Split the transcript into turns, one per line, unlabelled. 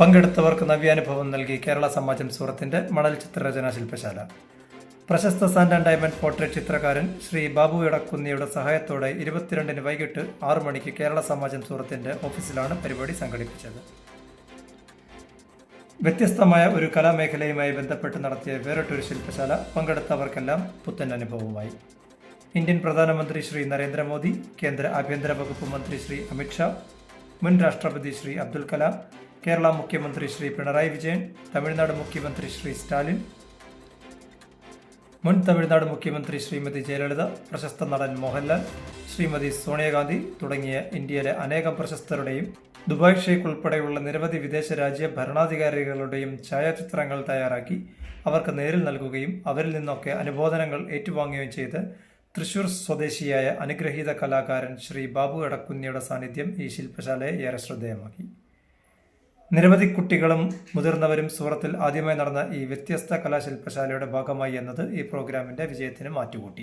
പങ്കെടുത്തവർക്ക് നവ്യാനുഭവം നൽകി കേരള സമാജം സൂറത്തിന്റെ മണൽ ചിത്രരചന ശില്പശാല. പ്രശസ്ത സാൻഡ് ആൻഡ് ഡയമണ്ട് പോർട്രേറ്റ് ചിത്രകാരൻ ശ്രീ ബാബു ഇടക്കുന്നിയുടെ സഹായത്തോടെ ഇരുപത്തിരണ്ടിന് വൈകിട്ട് ആറു മണിക്ക് കേരള സമാജം സൂറത്തിന്റെ ഓഫീസിലാണ് പരിപാടി സംഘടിപ്പിച്ചത്. വ്യത്യസ്തമായ ഒരു കലാമേഖലയുമായി ബന്ധപ്പെട്ട് നടത്തിയ വേറിട്ടൊരു ശില്പശാല പങ്കെടുത്തവർക്കെല്ലാം പുത്തൻ അനുഭവമായി. ഇന്ത്യൻ പ്രധാനമന്ത്രി ശ്രീ നരേന്ദ്രമോദി കേന്ദ്ര ആഭ്യന്തര വകുപ്പ് മന്ത്രി ശ്രീ അമിത്ഷാ മുൻ രാഷ്ട്രപതി ശ്രീ അബ്ദുൽ കലാം കേരള മുഖ്യമന്ത്രി ശ്രീ പിണറായി വിജയൻ തമിഴ്നാട് മുഖ്യമന്ത്രി ശ്രീ സ്റ്റാലിൻ മുൻ തമിഴ്നാട് മുഖ്യമന്ത്രി ശ്രീമതി ജയലളിത പ്രശസ്ത നടൻ മോഹൻലാൽ ശ്രീമതി സോണിയാഗാന്ധി തുടങ്ങിയ ഇന്ത്യയിലെ അനേകം പ്രശസ്തരുടെയും ദുബായ് ഷെയ്ഖ് ഉൾപ്പെടെയുള്ള നിരവധി വിദേശ രാജ്യ ഭരണാധികാരികളുടെയും ഛായാചിത്രങ്ങൾ തയ്യാറാക്കി അവർക്ക് നേരിൽ നൽകുകയും അവരിൽ നിന്നൊക്കെ അനുബോധനങ്ങൾ ഏറ്റുവാങ്ങുകയും ചെയ്ത് തൃശൂർ സ്വദേശിയായ അനുഗ്രഹീത കലാകാരൻ ശ്രീ ബാബു എടക്കുന്നിയുടെ സാന്നിധ്യം ഈ ശില്പശാലയെ ഏറെ ശ്രദ്ധേയമാക്കി. നിരവധി കുട്ടികളും മുതിർന്നവരും സൂറത്തിൽ ആദ്യമായി നടന്ന ഈ വ്യത്യസ്ത കലാശില്പശാലയുടെ ഭാഗമായി എന്നത് ഈ പ്രോഗ്രാമിന്റെ വിജയത്തിന് മാറ്റുകൂട്ടി.